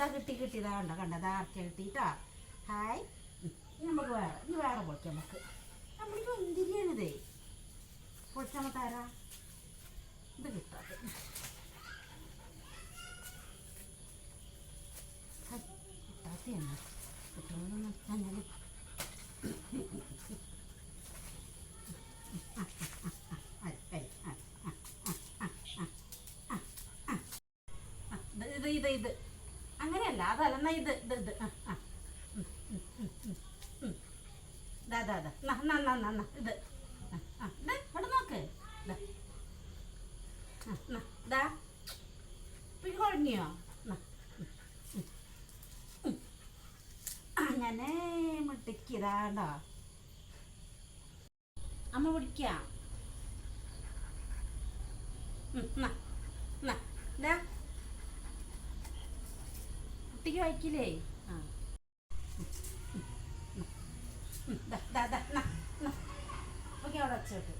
ദാ കിട്ടി കിട്ടി. കണ്ട കണ്ട ദാ ആർക്കെ കിട്ടിട്ടാ ഹായ്. നമുക്ക് വേറെ ഇനി വേറെ പൊളിക്കാം നമുക്ക്. നമ്മളിപ്പോൾ എന്തിരിയാണിതേ പൊളിച്ചാൽ താരാ ഇത് കിട്ടാതെ. കിട്ടാത്തയാണ് കിട്ടുമെന്ന് പറഞ്ഞാൽ ഇത് ഇത് ഇത്. അങ്ങനെയല്ല അതല്ല ഇത് ഇത് ഇത്. ആ ആ. ദാ ദാ ദാ. ഇത്. ഇവിടെ നോക്ക് ദാ പിന്നെ കുഴഞ്ഞോ നാ ഉം, ഉം, ഉം. അങ്ങനെ മിട്ടിക്കിതാണ്ടോ അമ്മ പിടിക്കാം കുട്ടിക്ക് വായിക്കില്ലേ ആ ছোটো